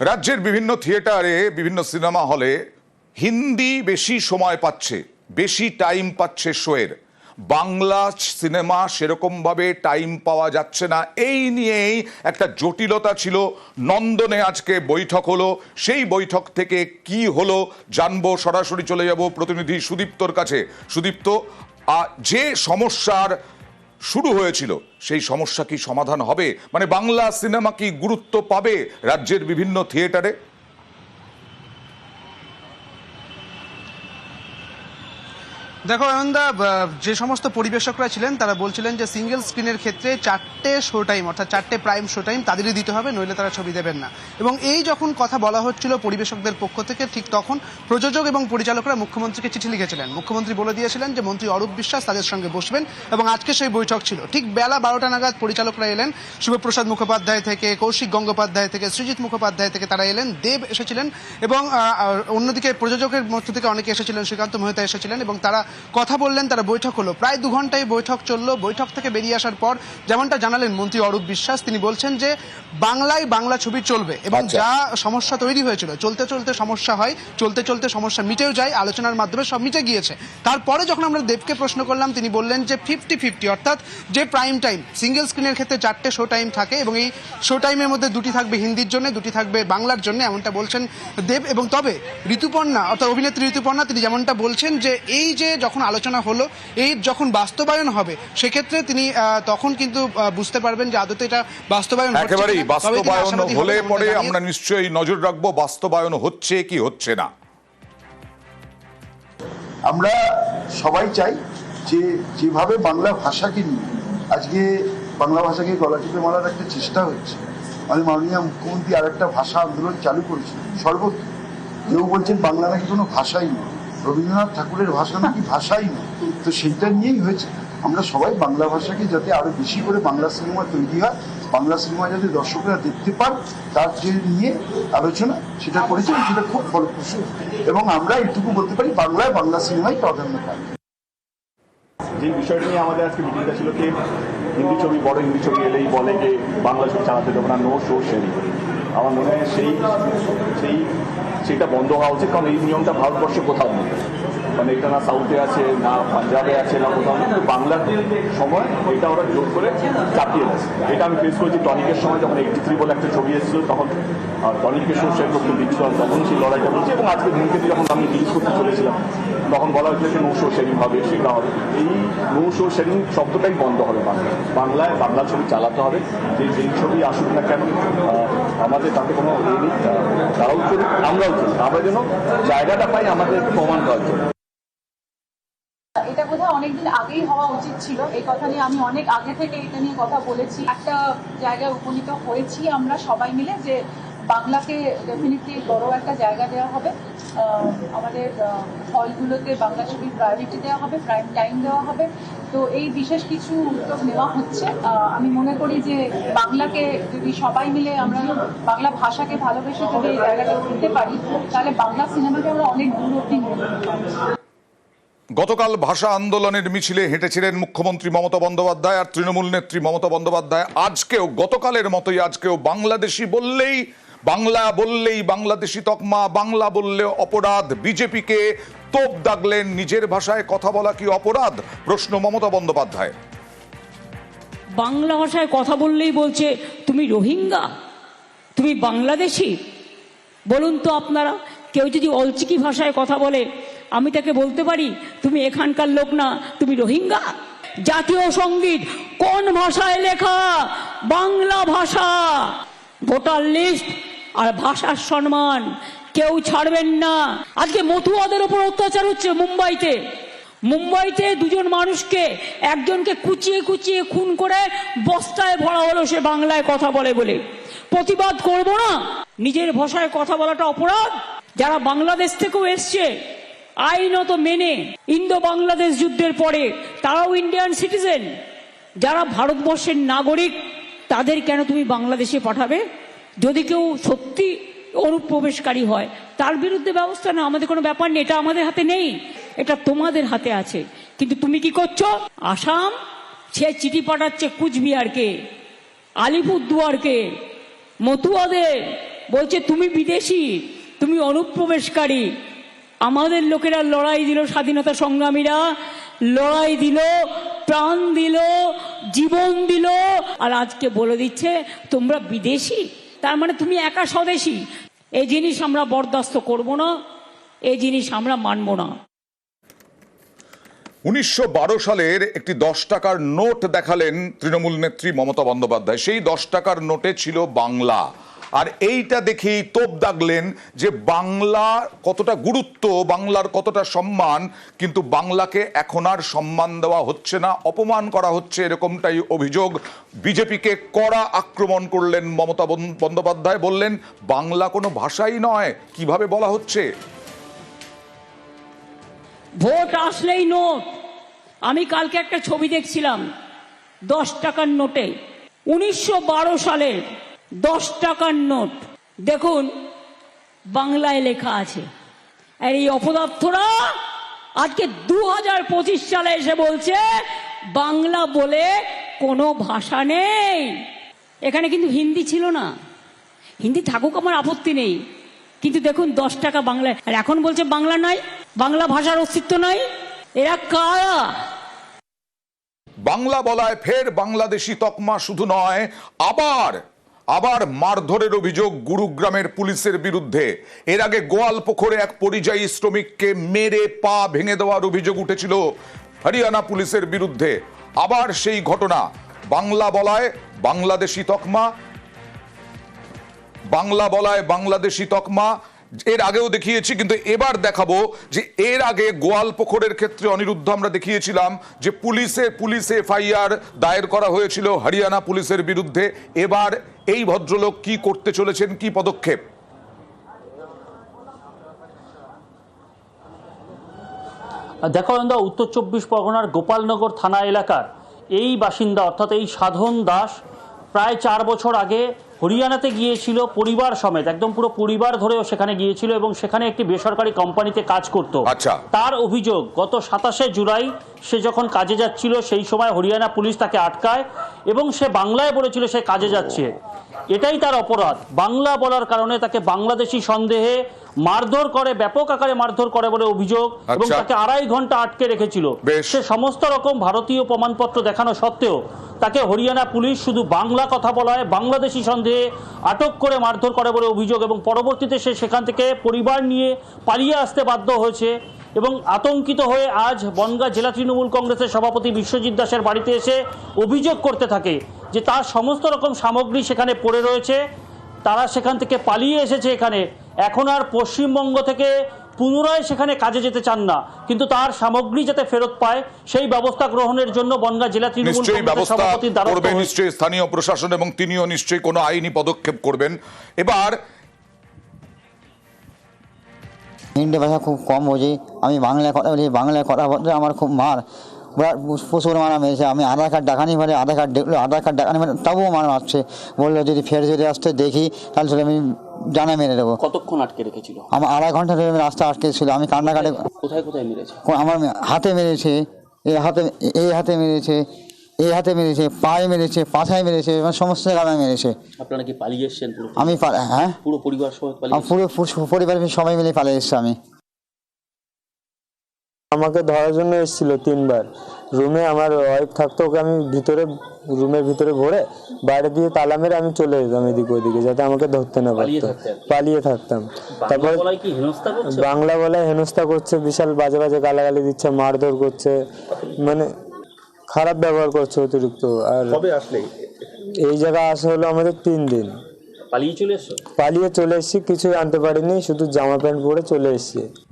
রাজ্যের বিভিন্ন থিয়েটারে, বিভিন্ন সিনেমা হলে হিন্দি বেশি সময় পাচ্ছে, বেশি টাইম পাচ্ছে শোয়ের। বাংলা সিনেমা সেরকমভাবে টাইম পাওয়া যাচ্ছে না। এই নিয়েই একটা জটিলতা ছিল। নন্দনে আজকে বৈঠক হলো। সেই বৈঠক থেকে কি হলো জানব সরাসরি চলে যাব প্রতিনিধি সুদীপ্তর কাছে। সুদীপ্ত যে সমস্যার শুরু হয়েছিল। সেই সমস্যা কি সমাধান হবে? মানে বাংলা সিনেমা কি গুরুত্ব পাবে রাজ্যের বিভিন্ন থিয়েটারে? দেখো অয়নদা যে সমস্ত পরিবেশকরা ছিলেন, তারা বলছিলেন যে সিঙ্গেল স্ক্রিনের ক্ষেত্রে চারটে শো টাইম অর্থাৎ চারটে প্রাইম শো টাইম তাদেরই দিতে হবে, নইলে তারা ছবি দেবেন না। এবং এই যখন কথা বলা হচ্ছিল পরিবেশকদের পক্ষ থেকে, ঠিক তখন প্রযোজক এবং পরিচালকরা মুখ্যমন্ত্রীকে চিঠি লিখেছিলেন। মুখ্যমন্ত্রী বলে দিয়েছিলেন যে, মন্ত্রী অরূপ বিশ্বাস তাদের সঙ্গে বসবেন। এবং আজকে সেই বৈঠক ছিল। ঠিক বেলা বারোটা নাগাদ পরিচালকরা এলেন। শুভপ্রসাদ মুখোপাধ্যায় থেকে, কৌশিক গঙ্গোপাধ্যায় থেকে সৃজিত মুখোপাধ্যায় থেকে তারা এলেন, দেব এসেছিলেন এবং অন্যদিকে প্রযোজকের মধ্য থেকে অনেকে এসেছিলেন, শ্রীকান্ত মহিতা এসেছিলেন এবং তারা কথা বললেন তারা বৈঠক হলো। প্রায় দু ঘন্টায় বৈঠক চলল। বৈঠক থেকে বেরিয়ে আসার পর যেমনটা জানালেন মন্ত্রী অরূপ বিশ্বাস তিনি বলছেন যে বাংলায় বাংলা ছবি চলবে এবং আচ্ছা। যা সমস্যা তৈরি হয়েছিল চলতে চলতে সমস্যা হয় চলতে চলতে সমস্যা মিটেও যায় আলোচনার মাধ্যমে সব মিটে গিয়েছে। তারপরে যখন আমরা দেবকে প্রশ্ন করলাম তিনি বললেন যে ফিফটি ফিফটি অর্থাৎ যে প্রাইম টাইম সিঙ্গেল স্ক্রিনের ক্ষেত্রে চারটে শো টাইম থাকে এবং এই শো টাইমের মধ্যে দুটি থাকবে হিন্দির জন্য দুটি থাকবে বাংলার জন্য এমনটা বলছেন দেব। এবং তবে ঋতুপর্ণা অর্থাৎ অভিনেত্রী ঋতুপর্ণা তিনি যেমনটা বলছেন যে এই যে যখন আলোচনা হলো এই যখন বাস্তবায়ন হবে সেক্ষেত্রে তিনি তখন কিন্তু বুঝতে পারবেন যে আদতে এটা বাস্তবায়ন একেবারেই বাস্তবায়ন হলে পরে আমরা নিশ্চয়ই নজর রাখব বাস্তবায়ন হচ্ছে কি হচ্ছে না। আমরা সবাই চাই যে যেভাবে বাংলা ভাষাকে নিয়ে আজকে বাংলা ভাষাকে গলা টিপে মারার একটা চেষ্টা হচ্ছে মানে মাননীয় মুখ্যমন্ত্রী আর একটা ভাষা আন্দোলন চালু করেছেন সর্বত্র। কেউ বলছেন বাংলা নাকি কোনো ভাষাই নেই রবীন্দ্রনাথ ঠাকুরের ভাষা নাকি ভাষাই নেই তো সেইটা নিয়েই হয়েছে। আমরা সবাই বাংলা ভাষাকে যাতে আরও বেশি করে বাংলা সিনেমা তৈরি হয়, বাংলা সিনেমা যাতে দর্শকরা দেখতে পান, তার যে নিয়ে আলোচনা সেটা করেছেন, সেটা খুব ফলপ্রসূ। এবং আমরা এটুকু বলতে পারি, বাংলায় বাংলা সিনেমাই প্রাধান্য পায়। যে বিষয়টি নিয়ে আমাদের আজকে মিটিংটা ছিল, কি হিন্দি ছবি বড় হিন্দি ছবি এলেই বলে যে বাংলা ছবি চালাতে দেবো না নো শো শেয়ারিং আমার মনে হয় সেই সেই সেটা বন্ধ হওয়া উচিত। কারণ এই নিয়মটা ভারতবর্ষে কোথাও নেই। মানে এটা না সাউথে আছে, না পাঞ্জাবে আছে, না কোথাও। বাংলার সময়, এটা ওরা জোর করে চাপিয়ে দেয় এটা আমি ফেস করেছি টনিকের সময়, যখন এইটি থ্রি বলে একটা ছবি এসেছিল, তখন টনিককে শো শেয়ার করতে দিচ্ছিল তখন সেই লড়াইটা বলছি এবং আজকে দিনকে যখন আমি রিলিজ করতে চলেছিলাম, তখন বলা হয়েছিল যে নৌ শো শেয়ারিং হবে, সেটা হবে। এই নৌ শো শেয়ারিং শব্দটাই বন্ধ হবে বাংলায়। বাংলায় বাংলা ছবি চালাতে হবে, যে যেই ছবি আসুক না কেন আমাদের তাতে কোনো তারাও করুক আমরাও করি আমরা যেন জায়গাটা পাই, আমাদের প্রমাণ করার জন্য এটা বোধহয় অনেকদিন আগেই হওয়া উচিত ছিল এই কথা নিয়ে আমি অনেক আগে থেকে এটা নিয়ে কথা বলেছি। একটা জায়গায় উপনীত হয়েছি আমরা সবাই মিলে যে বাংলাকে ডেফিনেটলি বড় একটা জায়গা দেওয়া হবে। আমাদের হলগুলোতে বাংলা ছবির প্রায়োরিটি দেওয়া হবে প্রাইম টাইম দেওয়া হবে। তো এই বিশেষ কিছু উদ্যোগ নেওয়া হচ্ছে। আমি মনে করি যে বাংলাকে যদি সবাই মিলে আমরা বাংলা ভাষাকে ভালোবেসে যদি এই জায়গাটা দিতে পারি, তাহলে বাংলা সিনেমাকে আমরা অনেক দূর অব্দি নিয়ে গতকাল ভাষা আন্দোলনের মিছিলে হেঁটেছিলেন মুখ্যমন্ত্রী মমতা বন্দ্যোপাধ্যায় আর তৃণমূল নেত্রী মমতা বন্দ্যোপাধ্যায়। আজকেও, গতকালের মতোই আজকেও বাংলাদেশি বললেই বাংলা বললেই বাংলাদেশি তকমা, বাংলা বললে অপরাধ। বিজেপিকে তোপ দাগলেন নিজের ভাষায় কথা বলা কি অপরাধ? প্রশ্ন মমতা বন্দ্যোপাধ্যায়। বাংলা ভাষায় কথা বললেই বলছে, তুমি রোহিঙ্গা? তুমি বাংলাদেশি? বলুন তো আপনারা, কেউ যদি অলচিকি ভাষায় কথা বলে আমি তাকে বলতে পারি, তুমি এখানকার লোক না, তুমি রোহিঙ্গা? জাতীয় সংগীত, কোন ভাষায় লেখা? বাংলা ভাষা। ভোটার লিস্ট আর ভাষার সম্মান কেউ ছাড়বেন না। আজকে মতুয়াদের ওপর অত্যাচার হচ্ছে মুম্বাইতে। মুম্বাইতে দুজন মানুষকে, একজনকে কুচিয়ে কুচিয়ে খুন করে বস্তায় ভরা হলো সে বাংলায় কথা বলে বলে। প্রতিবাদ করব না। নিজের ভাষায় কথা বলাটা অপরাধ। যারা বাংলাদেশ থেকেও এসছে আইনত মেনে ইন্দো বাংলাদেশ যুদ্ধের পরে তারাও ইন্ডিয়ান সিটিজেন যারা ভারতবর্ষের নাগরিক, তাদের কেন তুমি বাংলাদেশে পাঠাবে? যদি কেউ সত্যি অনুপ্রবেশকারী হয়, তার বিরুদ্ধে ব্যবস্থা না আমাদের কোনো ব্যাপার নেই, এটা আমাদের হাতে নেই, এটা তোমাদের হাতে আছে। কিন্তু তুমি কি করছ? আসাম, সে চিঠি পাঠাচ্ছে কুচবিহারকে, আলিপুরদুয়ারকে, মতুয়াদের, বলছে তুমি বিদেশি, তুমি অনুপ্রবেশকারী আমাদের লোকেরা লড়াই দিল স্বাধীনতা সংগ্রামীরা, লড়াই দিল, প্রাণ দিল, জীবন দিল, আর আজকে বলে দিচ্ছে, তোমরা বিদেশি? তার মানে তুমি একা স্বদেশী? এই জিনিস আমরা বরদাস্ত করব না এই জিনিস আমরা মানব না। উনিশশো বারো সালের একটি দশ টাকার নোট দেখালেন তৃণমূল নেত্রী মমতা বন্দ্যোপাধ্যায়। সেই দশ টাকার নোটে ছিল বাংলা। আর এইটা দেখেই তোপ দাগলেন যে বাংলা কতটা গুরুত্ব, বাংলার কতটা সম্মান, কিন্তু বাংলাকে এখন আর সম্মান দেওয়া হচ্ছে না, অপমান করা হচ্ছে এরকমটাই অভিযোগ। বিজেপিকে কড়া আক্রমণ করলেন মমতা বন্দ্যোপাধ্যায়, বললেন, বাংলা কোনো ভাষাই নয়, কীভাবে বলা হচ্ছে? ভোট আসলেই নোট। আমি কালকে একটা ছবি দেখছিলাম, দশ টাকার নোটে। উনিশশো বারো সালের দশ টাকার নোট। দেখুন, বাংলায় লেখা আছে। আর এই অপদার্থরা আজকে দু হাজার পঁচিশ সালে এসে বলছে, বাংলা বলে কোনো ভাষা নেই। এখানে কিন্তু হিন্দি ছিল না। হিন্দি থাকুক, আমার আপত্তি নেই। কিন্তু দেখুন, দশ টাকা বাংলায়। আর এখন বলছে বাংলা নাই, বাংলা ভাষার অস্তিত্ব নাই। এরা কারা? বাংলা বলায় ফের বাংলাদেশি তকমা শুধু নয়, আবার আবার মারধরের অভিযোগ গুরুগ্রামের পুলিশের বিরুদ্ধে। এর আগে গোয়ালপোখরে এক পরিযায়ী শ্রমিককে মেরে পা ভেঙে দেওয়ার অভিযোগ উঠেছিল হরিয়ানা পুলিশের বিরুদ্ধে। আবার সেই ঘটনা, বাংলা বলায় বাংলাদেশি তকমা, বাংলা বলায় বাংলাদেশি তকমা এর আগেও দেখিয়েছি, কিন্তু এবার দেখাবো যে এর আগে গোয়ালপুকুরের ক্ষেত্রে অনিরুদ্ধ আমরা দেখিয়েছিলাম যে পুলিশে পুলিশে এফআইআর দায়ের করা হয়েছিল হরিয়ানা পুলিশের বিরুদ্ধে। এবার এই ভদ্রলোক কি করতে চলেছেন, কি পদক্ষেপ? দেখো উত্তর চব্বিশ পরগনার গোপালনগর থানা এলাকার এই বাসিন্দা, অর্থাৎ এই সাধন দাস প্রায় চার বছর আগে হরিয়ানাতে গিয়েছিল পরিবার সমেত একদম পুরো পরিবার ধরেও সেখানে গিয়েছিল এবং সেখানে একটি বেসরকারি কোম্পানিতে কাজ করত। আচ্ছা। তার অভিযোগ গত সাতাশে জুলাই সে যখন কাজে যাচ্ছিল সেই সময় হরিয়ানা পুলিশ তাকে আটকায় এবং সে বাংলায় বলেছিল সে কাজে যাচ্ছে। এটাই তার অপরাধ। বাংলা বলার কারণে তাকে বাংলাদেশি সন্দেহে মারধর করে ব্যাপক আকারে মারধর করে বলে অভিযোগ এবং আচ্ছা। তাকে আড়াই ঘণ্টা আটকে রেখেছিল। সে সমস্ত রকম ভারতীয় প্রমাণপত্র দেখানো সত্ত্বেও তাকে হরিয়ানা পুলিশ শুধু বাংলা কথা বলায় বাংলাদেশি সন্দেহে আটক করে মারধর করে বলে অভিযোগ এবং পরবর্তীতে সে সেখান থেকে পরিবার নিয়ে পালিয়ে আসতে বাধ্য হয়েছে এবং আতঙ্কিত হয়ে আজ বনগাঁ জেলা তৃণমূল কংগ্রেসের সভাপতি বিশ্বজিৎ দাসের বাড়িতে এসে অভিযোগ করতে থাকে যে তার সমস্ত রকম সামগ্রী সেখানে পড়ে রয়েছে, তারা সেখান থেকে পালিয়ে এসেছে এখানে। এখন আর পশ্চিমবঙ্গ থেকে পুনরায় সেখানে কাজে যেতে চান না কিন্তু তার সামগ্রী যাতে ফেরত পায় সেই ব্যবস্থা গ্রহণের জন্য বনগাঁ জেলা তৃণমূল নিশ্চয়ই সভাপতির স্থানীয় প্রশাসন এবং তিনিও নিশ্চয়ই কোনো আইনি পদক্ষেপ করবেন। এবার হিন্দি ভাষা খুব কম বুঝি আমি বাংলায় কথা বলি বাংলায় কথা বলতে আমার খুব মার। প্রচুর মারা মেরেছে। আমি আধার কার্ড দেখানি পারে আধার কার্ড দেখল আধার কার্ড দেখানি পারে তবুও মার মারছে। বলল যদি ফের যদি আসতে দেখি তাহলে আমি জানা মেরে দেবো। কতক্ষণ আটকে রেখেছিল? আমার আড়াই ঘণ্টা ধরে রাস্তা আটকে ছিল। আমি কান্নাকাটে কোথায় কোথায় মেরেছে? আমার হাতে মেরেছে। এই হাতে এই হাতে মেরেছে। এই হাতে মেরেছে। পায়ে মেরেছে। পাছায় মেরেছে। এবং সমস্ত জায়গায় মেরেছে। আপনারা কি পালিয়ে এসছেন আমি হ্যাঁ? পুরো পরিবার সহ পুরো পুরো পরিবার সবাই মিলে পালিয়ে এসছে আমি। আমাকে ধরার জন্য এসেছিল তিনবার। রুমে আমার ওয়াইফ থাকতো ওকে আমি ভিতরে রুমের ভিতরে ভরে বাইরে দিয়ে তালা মেরে আমি চলে যেতাম এদিকে ওদিকে যাতে আমাকে ধরতে না পারতো। পালিয়ে থাকতাম। তারপর বাংলা বলায় হেনস্থা করছে বিশাল বাজে বাজে গালাগালি দিচ্ছে মারধর করছে মানে খারাপ ব্যবহার করছে অতিরিক্ত। আর এই জায়গায় আসা হলো আমাদের তিন দিন। পালিয়ে চলে এসছো? পালিয়ে চলে এসেছি কিছুই আনতে পারিনি শুধু জামা প্যান্ট পরে চলে এসেছি।